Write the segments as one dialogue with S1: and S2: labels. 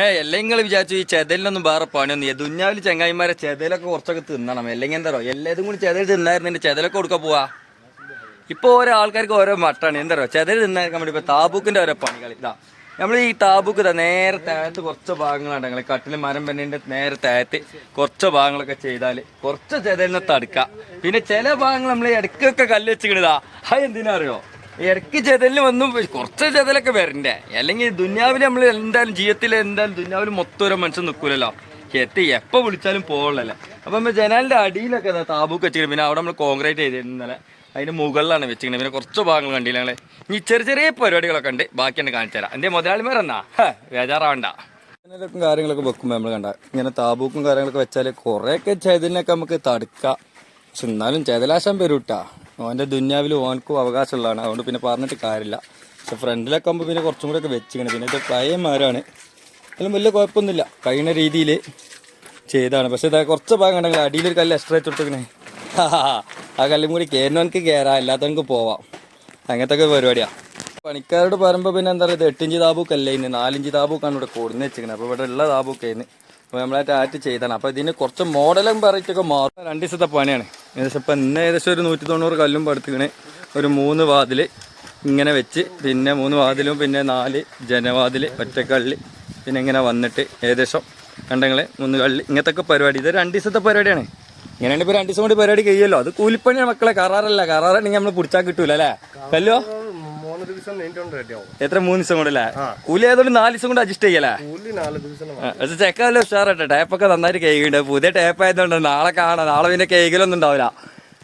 S1: ഏ എല്ലാം നിങ്ങൾ വിചാരിച്ചു ഈ ചെതലിനൊന്നും വേറെ പണിയൊന്നും ഈ ദുഞ്ഞാവിൽ ചങ്ങായിമാരെ ചെതലൊക്കെ കുറച്ചൊക്കെ തിന്നണം. അല്ലെങ്കിൽ എന്താ പറയുക എല്ലാതും കൂടി ചെതൽ തിന്നായിരുന്നു. ചെതലൊക്കെ കൊടുക്കാൻ പോവാ. ഇപ്പൊ ഓരോ ആൾക്കാർക്ക് ഓരോ മട്ടാണ്. എന്താ പറയുക ചെതൽ തിന്നായിരിക്കാൻ വേണ്ടി ഇപ്പൊ താബൂക്കിന്റെ ഓരോ പണികൾ ഇതാ നമ്മൾ ഈ താബൂക്ക് ഇതാ നേരെ താഴത്ത് കുറച്ച് ഭാഗങ്ങളുണ്ട് ഞങ്ങൾ കട്ടിൽ മരം പെണ്ണിന്റെ നേരെ താഴത്ത് കുറച്ച് ഭാഗങ്ങളൊക്കെ ചെയ്താൽ കുറച്ച് ചെതലിനെ തടുക്കാം. പിന്നെ ചില ഭാഗങ്ങൾ നമ്മൾ ഇടയ്ക്കൊക്കെ കല്ല് വെച്ചിക്കണതാ അത് എന്തിനാ അറിയോ? ഇടയ്ക്ക് ചെതലിന് വന്നും കുറച്ച് ചെതലൊക്കെ വരണ്ടേ? അല്ലെങ്കിൽ ദുന്യാവിൽ നമ്മൾ എന്തായാലും ജീവിതത്തിൽ എന്തായാലും ദുന്യാവിൽ മൊത്തം ഒരു മനുഷ്യൻ നിൽക്കൂലല്ലോ എത്തി എപ്പോൾ വിളിച്ചാലും പോകണല്ലേ അപ്പം നമ്മൾ ജനാലിന്റെ അടിയിലൊക്കെ താബൂക്ക് വെച്ചിരിക്കുന്നത് പിന്നെ അവിടെ നമ്മൾ കോൺക്രീറ്റ് ചെയ്തിരുന്നു ഇന്നലെ അതിന്റെ മുകളിലാണ് വെച്ചിരിക്കുന്നത് പിന്നെ കുറച്ച് ഭാഗങ്ങൾ കണ്ടില്ല ഞങ്ങൾ ഇനി ചെറിയ ചെറിയ പരിപാടികളൊക്കെ ഉണ്ട്. ബാക്കി എന്നെ കാണിച്ചു തരാം. എന്റെ മുതലാളിമാരെന്നാ? ബേജാറാവണ്ട. ജനലൊക്കെ കാര്യങ്ങളൊക്കെ വെക്കുമ്പോൾ നമ്മൾ കണ്ട ഇങ്ങനെ താബൂക്കും കാര്യങ്ങളൊക്കെ വെച്ചാൽ കുറേയൊക്കെ ചെതിലിനൊക്കെ നമുക്ക് തടുക്കാം. പക്ഷെ എന്നാലും ചെതലാശം വരൂട്ടാ. ഓന്റെ ദുന്യാവിൽ ഓനക്കും അവകാശമുള്ളതാണ്. അതുകൊണ്ട് പിന്നെ പറഞ്ഞിട്ട് കാര്യമില്ല. പക്ഷെ ഫ്രണ്ടിലൊക്കെ ആകുമ്പോൾ പിന്നെ കുറച്ചും കൂടെ ഒക്കെ വെച്ചിങ്ങനെ. പിന്നെ ഇത് പഴയ മരമാണ് അതിലും വലിയ കുഴപ്പമൊന്നുമില്ല. കഴിയുന്ന രീതിയിൽ ചെയ്താണ്. പക്ഷെ ഇതാ കുറച്ച് ഭാഗം കണ്ടെങ്കിൽ അടിയിലൊരു കല്ല് എക്സ്ട്രാ വെച്ചെടുത്തേക്കണേ ആ കല്ലും കൂടി കയറുന്നവനക്ക് കയറാം അല്ലാത്തവനക്ക് പോവാം. അങ്ങനത്തെ ഒക്കെ പരിപാടിയാണ് പണിക്കാരോട് പറയുമ്പോൾ പിന്നെ എന്താ പറയുക എട്ടിഞ്ച് താബൂക്കല്ലേ ഇന്ന്? നാലിഞ്ച് താബൂക്കാണ് ഇവിടെ കൂടുന്നത് വെച്ചിരിക്കുന്നത് അപ്പോൾ ഇവിടെ ഉള്ള താബൂക്കായിരുന്നു അപ്പോൾ നമ്മളെ ടാറ്റ് ചെയ്താണ്. അപ്പോൾ ഇതിന് കുറച്ച് മോഡലും പറയിട്ടൊക്കെ മാറും. രണ്ട് ദിവസത്തെ പണിയാണ്. ഏകദേശം ഇപ്പം ഇന്ന് ഏകദേശം ഒരു നൂറ്റി തൊണ്ണൂറ് കല്ലും പടുത്തുകണ് ഒരു മൂന്ന് വാതിൽ ഇങ്ങനെ വെച്ച് പിന്നെ മൂന്ന് വാതിലും പിന്നെ നാല് ജനവാതിൽ ഒറ്റക്കള്ളി പിന്നെ ഇങ്ങനെ വന്നിട്ട് ഏകദേശം കണ്ടങ്ങളെ മൂന്ന് കള്ളി ഇങ്ങനത്തെ പരിപാടി. ഇത് രണ്ട് ദിവസത്തെ പരിപാടിയാണ്. ഇങ്ങനെയാണ് ഇപ്പോൾ രണ്ട് ദിവസം കൊണ്ട് പരിപാടി കഴിയുമല്ലോ. അത് കൂലിപ്പണിയാണ് മക്കളെ. കറാറല്ല കറാറാണെങ്കിൽ നമ്മൾ പിടിച്ചാൽ കിട്ടൂല അല്ലേ? കല്ലോ?
S2: ദിവസം
S1: എത്ര മൂന്ന് ദിവസം കൊണ്ടല്ലേ കൂലി ആയതുകൊണ്ട് നാല് ദിവസം കൊണ്ട് അഡ്ജസ്റ്റ് ചെയ്യലാ
S2: കൂലി നാല് ദിവസം
S1: ചെക്കല്ല ഉഷാറട്ടെ ടേപ്പൊക്കെ നന്നായിട്ട് കേൾക്കുന്നുണ്ട് പുതിയ ടേപ്പ് ആയതുകൊണ്ട് നാളെ കാണാം. നാളെ പിന്നെ കേൾക്കലൊന്നും ഉണ്ടാവില്ല.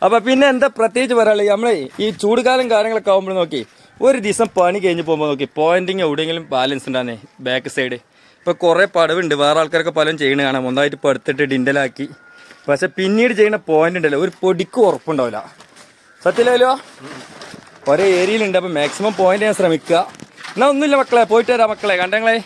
S1: അപ്പൊ പിന്നെ എന്താ പ്രത്യേകിച്ച് പറയാനുള്ളത്? നമ്മളെ ഈ ചൂടുകാലം കാര്യങ്ങളൊക്കെ ആകുമ്പോൾ നോക്കി ഒരു ദിവസം പണി കഴിഞ്ഞ് പോകുമ്പോൾ നോക്കി പോയിന്റിങ് എവിടെയെങ്കിലും ബാലൻസ് ഉണ്ടാകുന്നേ ബാക്ക് സൈഡ് ഇപ്പൊ കുറെ പടവുണ്ട്. വേറെ ആൾക്കാരൊക്കെ പലരും ചെയ്യണ കാണാം. ഒന്നായിട്ട് ഇപ്പൊ എടുത്തിട്ട് ഡിൻഡലാക്കി പക്ഷെ പിന്നീട് ചെയ്യുന്ന പോയിന്റ് ഉണ്ടല്ലോ. ഒരു പൊടിക്ക് ഉറപ്പുണ്ടാവില്ല. സത്യല്ലോ ഒരേ ഏരിയയിലുണ്ട് അപ്പോൾ മാക്സിമം പോയിന്റ് ഞാൻ ശ്രമിക്കുക. എന്നാൽ ഒന്നുമില്ല മക്കളെ പോയിട്ട് വരാം മക്കളെ കണ്ടങ്ങളെ.